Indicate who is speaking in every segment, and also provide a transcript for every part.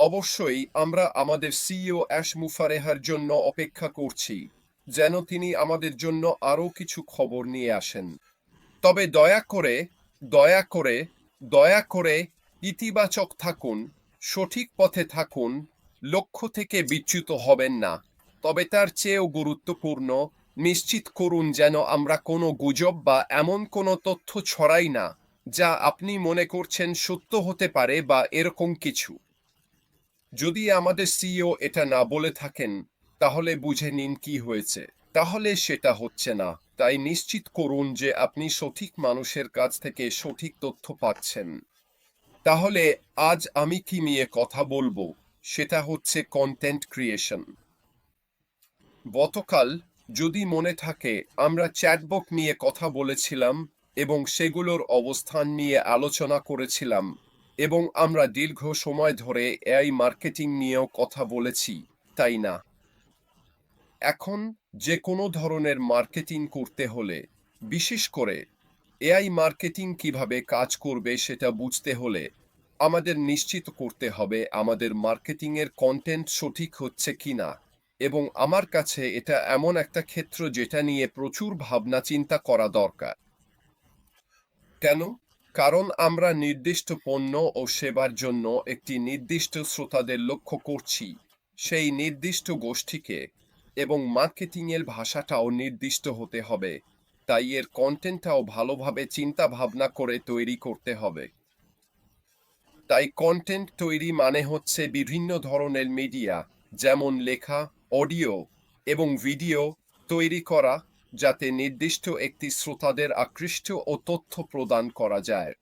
Speaker 1: অবশ্যই আমরা আমাদের সিইও অ্যাশ মুফারেহার জন্য অপেক্ষা করছি, যেন তিনি আমাদের জন্য আরও কিছু খবর নিয়ে আসেন। তবে দয়া করে দয়া করে দয়া করে ইতিবাচক থাকুন, সঠিক পথে থাকুন, লক্ষ্য থেকে বিচ্যুত হবেন না। তবে তার চেয়েও গুরুত্বপূর্ণ, নিশ্চিত করুন যেন আমরা কোনো গুজব বা এমন কোনো তথ্য ছড়াই না, যা আপনি মনে করছেন সত্য হতে পারে বা এরকম কিছু। যদি আমাদের সিইও এটা না বলে থাকেন, তাহলে বুঝে নিন কি হয়েছে। তাহলে সেটা হচ্ছে না। তাই নিশ্চিত করুন যে আপনি সঠিক মানুষের কাছ থেকে সঠিক তথ্য পাচ্ছেন। তাহলে আজ আমি কি নিয়ে কথা বলব? সেটা হচ্ছে কন্টেন্ট ক্রিয়েশন গতকাল যদি মনে থাকে, আমরা চ্যাটবক নিয়ে কথা বলেছিলাম এবং সেগুলোর অবস্থান নিয়ে আলোচনা করেছিলাম। এবং আমরা দীর্ঘ সময় ধরে এআই মার্কেটিং নিয়েও কথা বলেছি, তাই না? এখন যে কোনো ধরনের মার্কেটিং করতে হলে, বিশেষ করে এআই মার্কেটিং কীভাবে কাজ করবে সেটা বুঝতে হলে আমাদের নিশ্চিত করতে হবে আমাদের মার্কেটিংয়ের কন্টেন্ট সঠিক হচ্ছে কিনা। এবং আমার কাছে এটা এমন একটা ক্ষেত্র যেটা নিয়ে প্রচুর ভাবনা চিন্তা করা দরকার। কেন? কারণ আমরা নির্দিষ্ট পণ্য ও সেবার জন্য একটি নির্দিষ্ট শ্রোতাদের লক্ষ্য করছি, সেই নির্দিষ্ট গোষ্ঠীকে, এবং মার্কেটিংয়ের ভাষাটাও নির্দিষ্ট হতে হবে, তাই এর কন্টেন্টটাও ভালোভাবে চিন্তা ভাবনা করে তৈরি করতে হবে। তাই কন্টেন্ট তৈরি মানে হচ্ছে বিভিন্ন ধরনের মিডিয়া যেমন লেখা অডিও এবং ভিডিও তৈরি করা যাতে নির্দিষ্ট একটি শ্রোতাদের আকৃষ্ট ও তথ্য প্রদান করা যায়।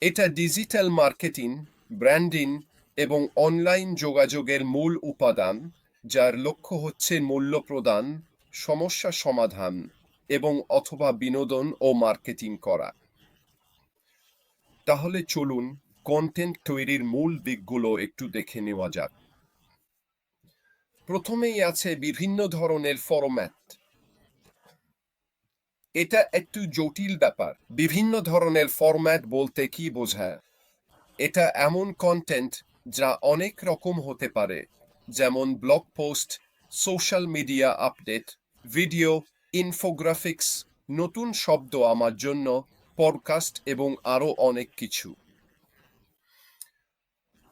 Speaker 1: এটা ডিজিটাল মার্কেটিং, ব্র্যান্ডিং এবং অনলাইন যোগাযোগের মূল উপাদান, যার লক্ষ্য হচ্ছে মূল্য প্রদান, সমস্যা সমাধান এবং অথবা বিনোদন ও মার্কেটিং করা। তাহলে চলুন কন্টেন্ট তৈরির মূল দিকগুলো একটু দেখে নেওয়া যাক। প্রথমেই আছে বিভিন্ন ধরনের ফরম্যাট। এটা একটু জটিল ব্যাপার। বিভিন্ন ধরনের ফরম্যাট বলতে কি বোঝায়? এটা এমন কন্টেন্ট যা অনেক রকম হতে পারে, যেমন blog post social media update video infographics নতুন শব্দ আমার জন্য পডকাস্ট এবং আরও অনেক কিছু।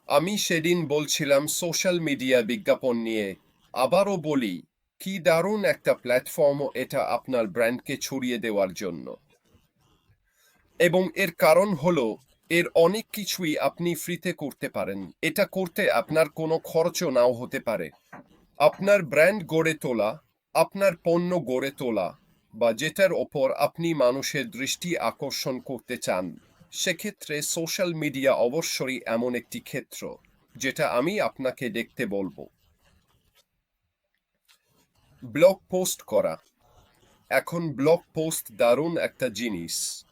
Speaker 1: আমি সেদিন বলছিলাম সোশ্যাল মিডিয়া বিজ্ঞাপন নিয়ে, আবারও বলি কি দারুণ একটা প্ল্যাটফর্ম এটা আপনার ব্র্যান্ডকে ছড়িয়ে দেওয়ার জন্য। এবং এর কারণ হলো, এর অনেক কিছুই আপনি ফ্রিতে করতে পারেন। এটা করতে আপনার কোনো খরচও নাও হতে পারে। আপনার ব্র্যান্ড গড়ে তোলা, আপনার পণ্য গড়ে তোলা, বা যেটার ওপর আপনি মানুষের দৃষ্টি আকর্ষণ করতে চান, সেক্ষেত্রে সোশ্যাল মিডিয়া অবশ্যই এমন একটি ক্ষেত্র, যেটা আমি আপনাকে দেখতে বলব। ব্লগ পোস্ট করা। এখন ব্লগ পোস্ট দারুণ একটা জিনিস।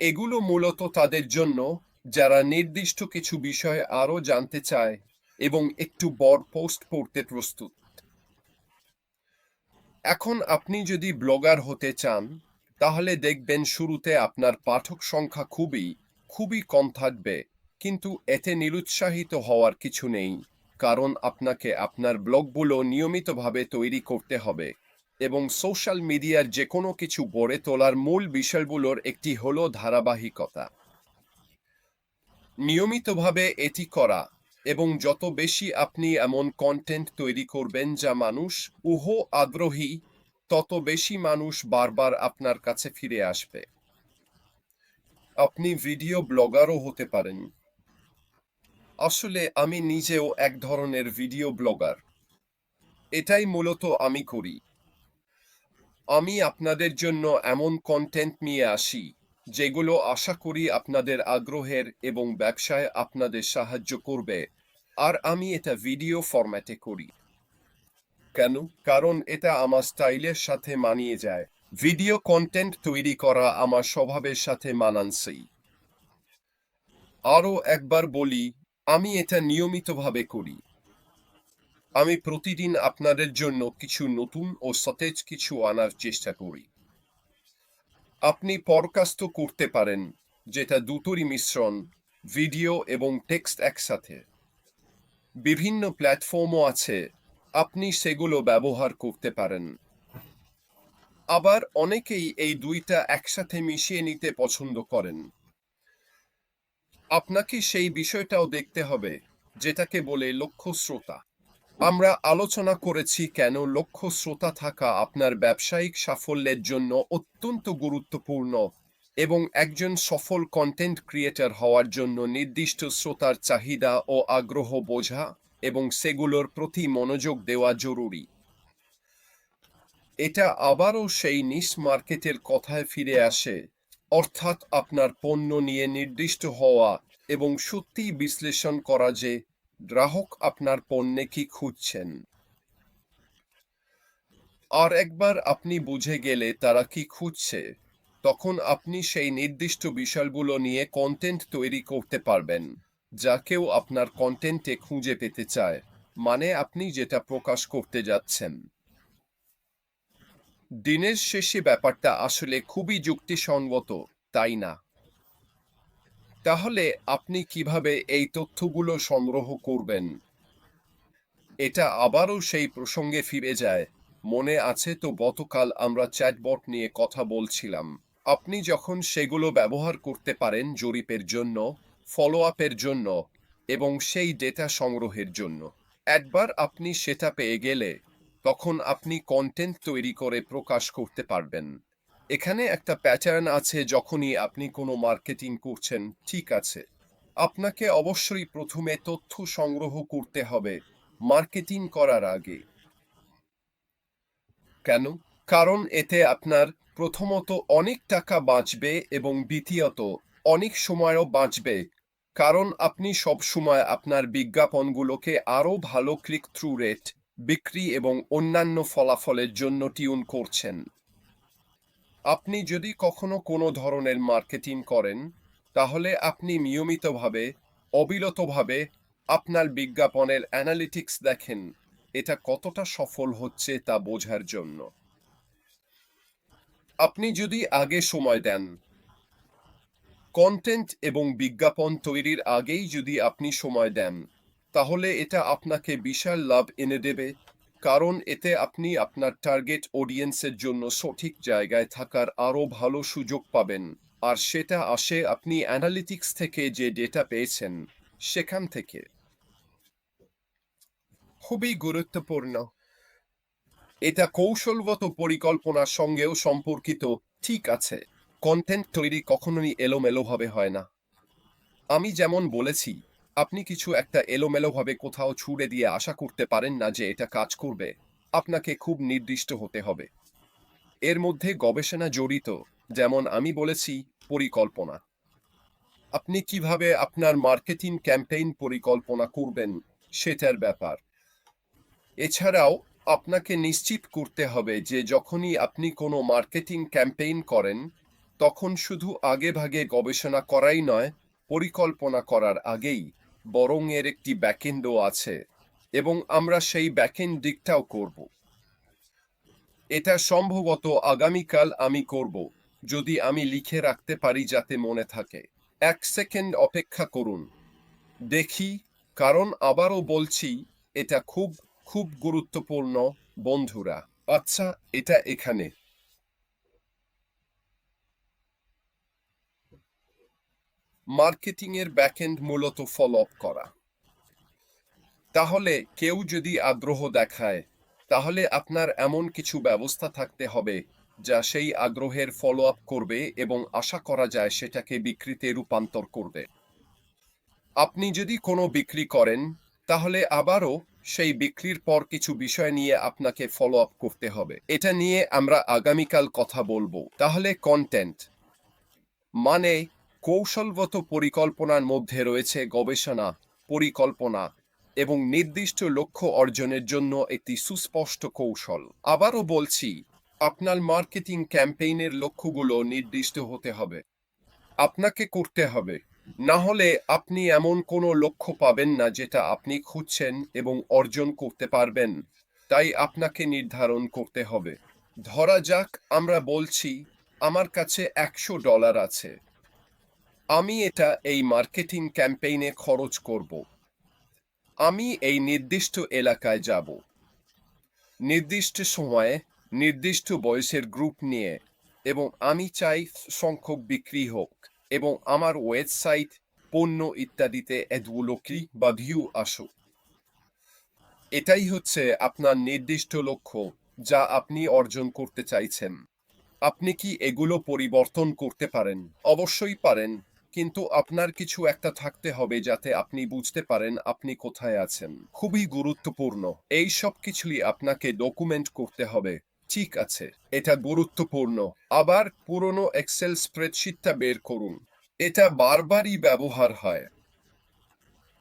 Speaker 1: এগুলো মূলত তাদের জন্য, যারা নির্দিষ্ট কিছু বিষয়ে আরও জানতে চায় এবং একটু বড় পোস্ট পড়তে প্রস্তুত। এখন আপনি যদি ব্লগার হতে চান, তাহলে দেখবেন শুরুতে আপনার পাঠক সংখ্যা খুবই খুবই কম থাকবে, কিন্তু এতে নিরুৎসাহিত হওয়ার কিছু নেই। কারণ আপনাকে আপনার ব্লগগুলো নিয়মিতভাবে তৈরি করতে হবে এবং সোশ্যাল মিডিয়ার যে কোনো কিছু গড়ে তোলার মূল বিষয়গুলোর একটি হল ধারাবাহিকতা। নিয়মিতভাবে এটি করা এবং যত বেশি আপনি এমন কন্টেন্ট তৈরি করবেন যা মানুষ উহ আগ্রহী, তত বেশি মানুষ বারবার আপনার কাছে ফিরে আসবে। আপনি ভিডিও ব্লগারও হতে পারেন। আসলে আমি নিজেও এক ধরনের ভিডিও ব্লগার এটাই মূলত আমি করি। আমি আপনাদের জন্য এমন কন্টেন্ট নিয়ে আসি, যেগুলো আশা করি আপনাদের আগ্রহের এবং ব্যবসায় আপনাদের সাহায্য করবে, আর আমি এটা ভিডিও ফরম্যাটে করি। কেন? কারণ এটা আমার স্টাইলের সাথে মানিয়ে যায়। ভিডিও কন্টেন্ট তৈরি করা আমার স্বভাবের সাথে মানানসই। আরও একবার বলি আমি এটা নিয়মিতভাবে করি। আমি প্রতিদিন আপনাদের জন্য কিছু নতুন ও সতেজ কিছু আনার চেষ্টা করি। আপনি পডকাস্টও করতে পারেন, যেটা দুটোরই মিশ্রণ, ভিডিও এবং টেক্সট একসাথে। বিভিন্ন প্ল্যাটফর্মও আছে, আপনি সেগুলো ব্যবহার করতে পারেন। আবার অনেকেই এই দুইটা একসাথে মিশিয়ে নিতে পছন্দ করেন। আপনাকে সেই বিষয়টাও দেখতে হবে, যেটাকে বলে লক্ষ্য শ্রোতা। আমরা আলোচনা করেছি কেন লক্ষ্য শ্রোতা থাকা আপনার ব্যবসায়িক সাফল্যের জন্য অত্যন্ত গুরুত্বপূর্ণ এবং একজন সফল কন্টেন্ট ক্রিয়েটর হওয়ার জন্য নির্দিষ্ট শ্রোতার চাহিদা ও আগ্রহ বোঝা এবং সেগুলোর প্রতি মনোযোগ দেওয়া জরুরি। এটা আবারও সেই নিস মার্কেটের কথায় ফিরে আসে অর্থাৎ আপনার পণ্য নিয়ে নির্দিষ্ট হওয়া এবং সত্যি বিশ্লেষণ করা যে গ্রাহক আপনার পণ্যে কি খুঁজছেন। আর একবার আপনি বুঝে গেলে তারা কি খুঁজছে, তখন আপনি সেই নির্দিষ্ট বিষয়গুলো নিয়ে কন্টেন্ট তৈরি করতে পারবেন, যা কেউ আপনার কন্টেন্টে খুঁজে পেতে চায় মানে আপনি যেটা প্রকাশ করতে যাচ্ছেন। দিনের শেষে ব্যাপারটা আসলে খুবই যুক্তিসঙ্গত, তাই না? তাহলে আপনি কীভাবে এই তথ্যগুলো সংগ্রহ করবেন? এটা আবারও সেই প্রসঙ্গে ফিরে যায়। মনে আছে তো গতকাল আমরা চ্যাটবট নিয়ে কথা বলছিলাম। আপনি যখন সেগুলো ব্যবহার করতে পারেন জরিপের জন্য ফলো আপের জন্য এবং সেই ডেটা সংগ্রহের জন্য, একবার আপনি সেটা পেয়ে গেলে তখন আপনি কন্টেন্ট তৈরি করে প্রকাশ করতে পারবেন। এখানে একটা প্যাটার্ন আছে যখনই আপনি কোনো মার্কেটিং করছেন, ঠিক আছে। আপনাকে অবশ্যই প্রথমে তথ্য সংগ্রহ করতে হবে মার্কেটিং করার আগে। কেন? কারণ এতে আপনার প্রথমত অনেক টাকা বাঁচবে এবং দ্বিতীয়ত অনেক সময়ও বাঁচবে। কারণ আপনি সব সময় আপনার বিজ্ঞাপনগুলোকে আরও ভালো ক্লিক থ্রু রেট বিক্রি এবং অন্যান্য ফলাফলের জন্য টিউন করছেন। আপনি যদি কখনো কোনো ধরনের মার্কেটিং করেন, তাহলে আপনি নিয়মিতভাবে, অবিরতভাবে আপনার বিজ্ঞাপনের অ্যানালিটিক্স দেখেন, এটা কতটা সফল হচ্ছে তা বোঝার জন্য। আপনি যদি আগে সময় দেন কন্টেন্ট এবং বিজ্ঞাপন তৈরির আগেই যদি আপনি সময় দেন তাহলে এটা আপনাকে বিশাল লাভ এনে দেবে, কারণ এতে আপনি আপনার টার্গেট অডিয়েন্সের জন্য সঠিক জায়গায় থাকার আরও ভালো সুযোগ পাবেন। আর সেটা আসে আপনি অ্যানালিটিক্স থেকে যে ডেটা পেয়েছেন, সেখান থেকে। খুবই গুরুত্বপূর্ণ। এটা কৌশলগত পরিকল্পনার সঙ্গেও সম্পর্কিত, ঠিক আছে। কন্টেন্ট তৈরি কখনোই এলোমেলোভাবে হয় না। আমি যেমন বলেছি আপনি কিছু একটা এলোমেলোভাবে কোথাও ছুড়ে দিয়ে আশা করতে পারেন না যে এটা কাজ করবে। আপনাকে খুব নির্দিষ্ট হতে হবে। এর মধ্যে গবেষণা জড়িত, যেমন আমি বলেছি, পরিকল্পনা। আপনি কীভাবে আপনার মার্কেটিং ক্যাম্পেইন পরিকল্পনা করবেন, সেটার ব্যাপার। এছাড়াও, আপনাকে নিশ্চিত করতে হবে যে যখনই আপনি কোনো মার্কেটিং ক্যাম্পেইন করেন, তখন শুধু আগে ভাগে গবেষণা করাই নয়, পরিকল্পনা করার আগেই বরং এর একটি ব্যাকেন্ডও আছে এবং আমরা সেই ব্যাকেন্ড দিকটাও করব। এটা সম্ভবত আগামীকাল আমি করব, যদি আমি লিখে রাখতে পারি যাতে মনে থাকে। এক সেকেন্ড অপেক্ষা করুন। দেখি, কারণ আবারও বলছি, এটা খুব খুব গুরুত্বপূর্ণ বন্ধুরা। আচ্ছা এটা এখানে। মার্কেটিং এর ব্যাকএন্ড মূলত ফলো আপ করা। তাহলে কেউ যদি আগ্রহ দেখায়, তাহলে আপনার এমন কিছু ব্যবস্থা থাকতে হবে যা সেই আগ্রহের ফলো আপ করবে এবং আশা করা যায় সেটাকে বিক্রিতে রূপান্তর করবে। আপনি যদি কোনো বিক্রি করেন, তাহলে আবারও সেই বিক্রির পর কিছু বিষয় নিয়ে আপনাকে ফলো আপ করতে হবে। এটা নিয়ে আমরা আগামীকাল কথা বলব। তাহলে কন্টেন্ট মানে কৌশলগত পরিকল্পনার মধ্যে রয়েছে গবেষণা, পরিকল্পনা এবং নির্দিষ্ট লক্ষ্য অর্জনের জন্য একটি সুস্পষ্ট কৌশল। আবারও বলছি, আপনার মার্কেটিং ক্যাম্পেইনের লক্ষ্যগুলো নির্দিষ্ট হতে হবে। আপনাকে করতে হবে। না হলে আপনি এমন কোনো লক্ষ্য পাবেন না যেটা আপনি খুঁজছেন এবং অর্জন করতে পারবেন। তাই আপনাকে নির্ধারণ করতে হবে। ধরা যাক, আমরা বলছি, আমার কাছে একশো ডলার আছে। আমি এটা এই মার্কেটিং ক্যাম্পেইনে খরচ করব। আমি এই নির্দিষ্ট এলাকায় যাব। নির্দিষ্ট সময়ে, নির্দিষ্ট বয়সের গ্রুপ নিয়ে এবং আমি চাই সংখ্যক বিক্রি হোক এবং আমার ওয়েবসাইট, পণ্য ইত্যাদিতে ক্লিক বা ভিউ আসুক। এটাই হচ্ছে আপনার নির্দিষ্ট লক্ষ্য যা আপনি অর্জন করতে চাইছেন। আপনি কি এগুলো পরিবর্তন করতে পারেন? অবশ্যই পারেন। কিন্তু আপনার কিছু একটা থাকতে হবে যাতে আপনি বুঝতে পারেন আপনি কোথায় আছেন। খুবই গুরুত্বপূর্ণ। এই সব কিছুই আপনাকে ডকুমেন্ট করতে হবে। ঠিক আছে, এটা গুরুত্বপূর্ণ। আবার পুরনো এক্সেল স্প্রেডশিটটা বের করুন। এটা বারবারই ব্যবহার হয়।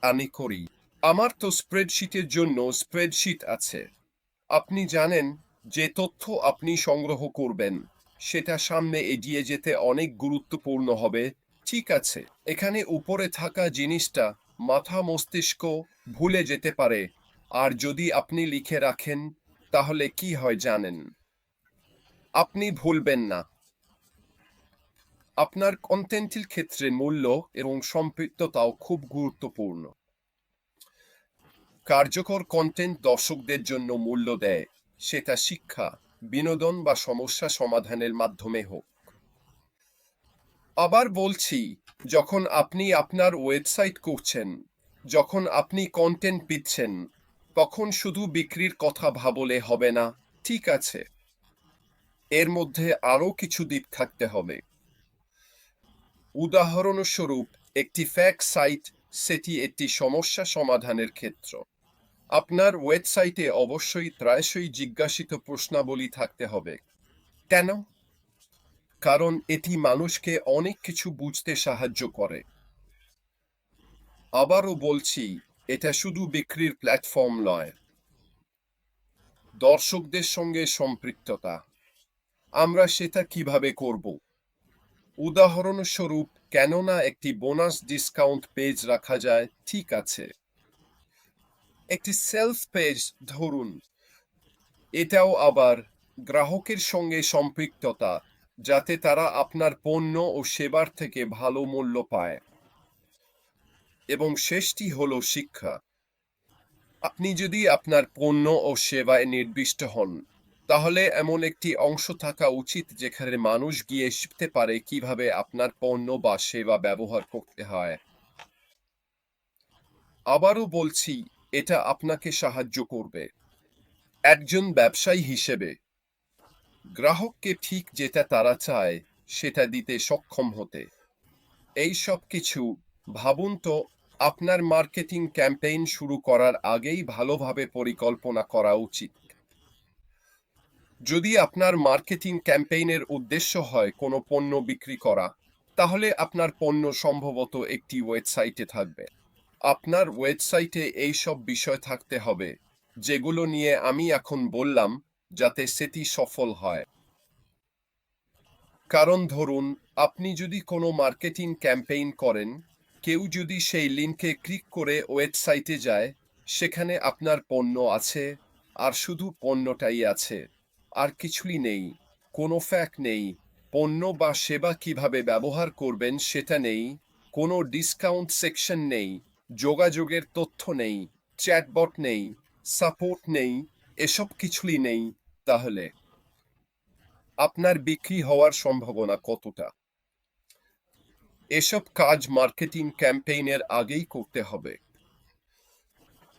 Speaker 1: আমি করি। আমার তো স্প্রেডশিটের জন্য স্প্রেডশিট আছে। আপনি জানেন, যে তথ্য আপনি সংগ্রহ করবেন, সেটা সামনে এগিয়ে যেতে অনেক গুরুত্বপূর্ণ হবে। ঠিক আছে। এখানে উপরে থাকা জিনিসটা মাথা মস্তিষ্ক ভুলে যেতে পারে। আর যদি আপনি লিখে রাখেন, তাহলে কি হয় জানেন? আপনি ভুলবেন না। আপনার কন্টেন্টের ক্ষেত্রে মূল্য এবং সম্পৃক্ততাও খুব গুরুত্বপূর্ণ। কার্যকর কন্টেন্ট দর্শকদের জন্য মূল্য দেয়। সেটা শিক্ষা, বিনোদন বা সমস্যা সমাধানের মাধ্যমে হোক। আবার বলছি, যখন আপনি আপনার ওয়েবসাইট করছেন, যখন আপনি কন্টেন্ট পিচ্ছেন, তখন শুধু বিক্রির কথা ভাবলে হবে না, ঠিক আছে। এর মধ্যে আরও কিছু দিক থাকতে হবে। উদাহরণস্বরূপ, একটি ফ্যাক সাইট সেটি একটি সমস্যা সমাধানের ক্ষেত্র। আপনার ওয়েবসাইটে অবশ্যই প্রায়শই জিজ্ঞাসিত প্রশ্নাবলী থাকতে হবে। কেন? কারণ এটি মানুষকে অনেক কিছু বুঝতে সাহায্য করে। আবারও বলছি, এটা শুধু বিক্রির প্ল্যাটফর্ম নয়। দর্শকদের সঙ্গে সম্পৃক্ততা। আমরা সেটা কীভাবে করব? উদাহরণস্বরূপ কেননা একটি বোনাস ডিসকাউন্ট পেজ রাখা যায়? ঠিক আছে। একটি সেলফ পেজ, ধরুন। এটাও আবার গ্রাহকের সঙ্গে সম্পৃক্ততা। যাতে তারা আপনার পণ্য ও সেবার থেকে ভালো মূল্য পায়। এবং শেষটি হলো শিক্ষা। আপনি যদি আপনার পণ্য ও সেবায় নির্দিষ্ট হন, তাহলে এমন একটি অংশ থাকা উচিত যেখানে মানুষ গিয়ে শিখতে পারে কীভাবে আপনার পণ্য বা সেবা ব্যবহার করতে হয়। আবারও বলছি, এটা আপনাকে সাহায্য করবে। একজন ব্যবসায়ী হিসেবে গ্রাহককে ঠিক যেটা তারা চায়, সেটা দিতে সক্ষম হতে। এই সব কিছু ভাবুন তো, আপনার মার্কেটিং ক্যাম্পেইন শুরু করার আগেই ভালোভাবে পরিকল্পনা করা উচিত। যদি আপনার মার্কেটিং ক্যাম্পেইনের উদ্দেশ্য হয় কোনো পণ্য বিক্রি করা, তাহলে আপনার পণ্য সম্ভবত একটি ওয়েবসাইটে থাকবে। আপনার ওয়েবসাইটে এই সব বিষয় থাকতে হবে, যেগুলো নিয়ে আমি এখন বললাম যাতে সেটি সফল হয়। কারণ ধরুন, আপনি যদি কোনো মার্কেটিং ক্যাম্পেইন করেন, কেউ যদি সেই লিঙ্কে ক্লিক করে ওয়েবসাইটে যায়, সেখানে আপনার পণ্য আছে, আর শুধু পণ্যটাই আছে, আর কিছুই নেই, কোনো ফ্যাক নেই, পণ্য বা সেবা কীভাবে ব্যবহার করবেন সেটা নেই, কোনো ডিসকাউন্ট সেকশন নেই, যোগাযোগের তথ্য নেই চ্যাটবট নেই সাপোর্ট নেই, এসব কিছুই নেই তাহলে আপনার বিক্রি হওয়ার সম্ভাবনা কতটা? এসব কাজ মার্কেটিং ক্যাম্পেইনের আগেই করতে হবে।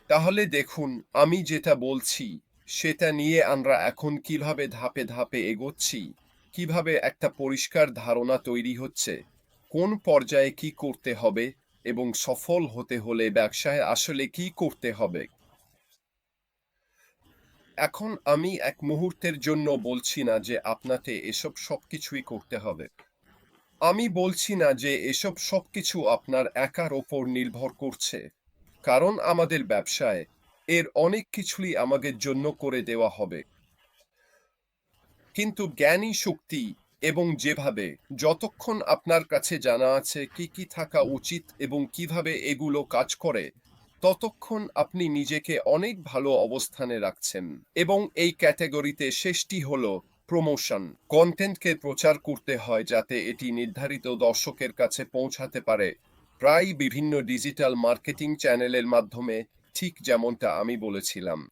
Speaker 1: তাহলে দেখুন, আমি যেটা বলছি, সেটা নিয়ে আমরা এখন কীভাবে ধাপে ধাপে এগোচ্ছি, কীভাবে একটা পরিষ্কার ধারণা তৈরি হচ্ছে, কোন পর্যায়ে কি করতে হবে এবং সফল হতে হলে ব্যবসায় আসলে কি করতে হবে এখন আমি এক মুহূর্তের জন্য বলছি না যে আপনাকে এসব সবকিছুই করতে হবে। আমি বলছি না যে এসব সবকিছু আপনার একার ওপর নির্ভর করছে। কারণ আমাদের ব্যবসায় এর অনেক কিছুই আমাদের জন্য করে দেওয়া হবে। কিন্তু জ্ঞানী শক্তি এবং যেভাবে যতক্ষণ আপনার কাছে জানা আছে কি কি থাকা উচিত এবং কীভাবে এগুলো কাজ করে ততক্ষণ আপনি নিজেকে অনেক ভালো অবস্থানে রাখছেন এবং এই ক্যাটাগরিতে শেষটি হলো প্রমোশন। কন্টেন্টকে প্রচার করতে হয় যাতে এটি নির্ধারিত দর্শকের কাছে পৌঁছাতে পারে। প্রায় বিভিন্ন ডিজিটাল মার্কেটিং চ্যানেলের মাধ্যমে, ঠিক যেমনটা আমি বলেছিলাম।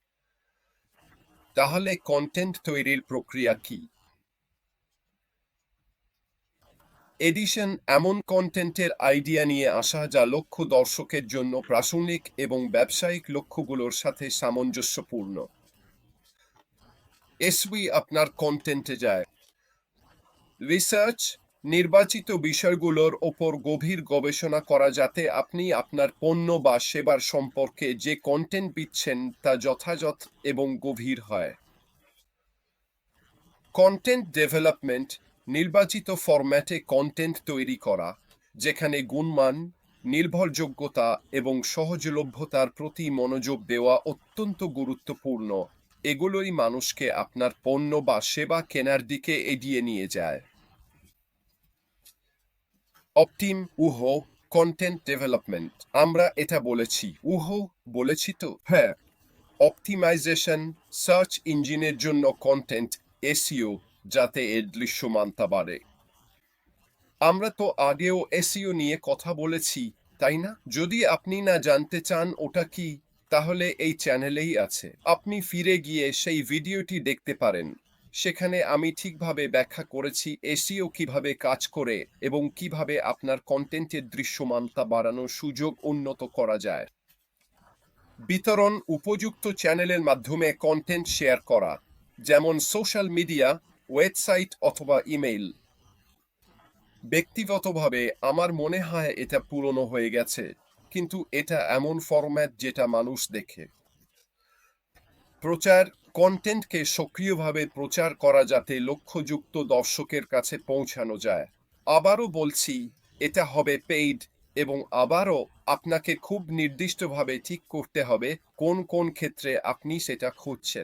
Speaker 1: তাহলে কন্টেন্ট তৈরির প্রক্রিয়া কি? এডিশন এমন কন্টেন্টের আইডিয়া নিয়ে আসা যা লক্ষ্য দর্শকের জন্য প্রাসঙ্গিক এবং ব্যবসায়িক লক্ষ্যগুলোর সাথে সামঞ্জস্যপূর্ণ। এসবি আপনার কন্টেন্টে যায়। রিসার্চ, নির্বাচিত বিষয়গুলোর ওপর গভীর গবেষণা করা যাতে আপনি আপনার পণ্য বা সেবার সম্পর্কে যে কন্টেন্ট দিচ্ছেন তা যথাযথ এবং গভীর হয়। কন্টেন্ট ডেভেলপমেন্ট নির্বাচিত ফরম্যাটে কন্টেন্ট তৈরি করা, যেখানে গুণমান, নির্ভরযোগ্যতা এবং সহজলভ্যতার প্রতি মনোযোগ দেওয়া অত্যন্ত গুরুত্বপূর্ণ। এগুলোই মানুষকে আপনার পণ্য বা সেবা কেনার দিকে এগিয়ে নিয়ে যায়। অপটিম উহ কন্টেন্ট ডেভেলপমেন্ট আমরা এটা বলেছি। উহ বলেছি তো? হ্যাঁ। অপটিমাইজেশন সার্চ ইঞ্জিনের জন্য কন্টেন্ট এসইও যাতে এর দৃশ্যমানতা বাড়ে। আমরা তো আগেও এসইও নিয়ে কথা বলেছি, তাই না? যদি আপনি না জানতে চান ওটা কি, তাহলে এই চ্যানেলেই আছে। আপনি ফিরে গিয়ে সেই ভিডিওটি দেখতে পারেন। সেখানে আমি ঠিকভাবে ব্যাখ্যা করেছি এসিও কীভাবে কাজ করে এবং কীভাবে আপনার কন্টেন্টের দৃশ্যমানতা বাড়ানোর সুযোগ উন্নত করা যায়। বিতরণ উপযুক্ত চ্যানেলের মাধ্যমে কন্টেন্ট শেয়ার করা, যেমন সোশ্যাল মিডিয়া ওয়েবসাইট অথবা ইমেইল। ব্যক্তিগতভাবে আমার মনে হয় এটা পুরনো হয়ে গেছে, কিন্তু এটা এমন ফরম্যাট যেটা মানুষ দেখে। প্রচার কন্টেন্টকে সক্রিয়ভাবে প্রচার করা যাতে লক্ষ্যযুক্ত দর্শকের কাছে পৌঁছানো যায়। আবারও বলছি, এটা হবে পেইড এবং আবারও আপনাকে খুব নির্দিষ্টভাবে ঠিক করতে হবে কোন কোন ক্ষেত্রে আপনি সেটা খুঁজছেন।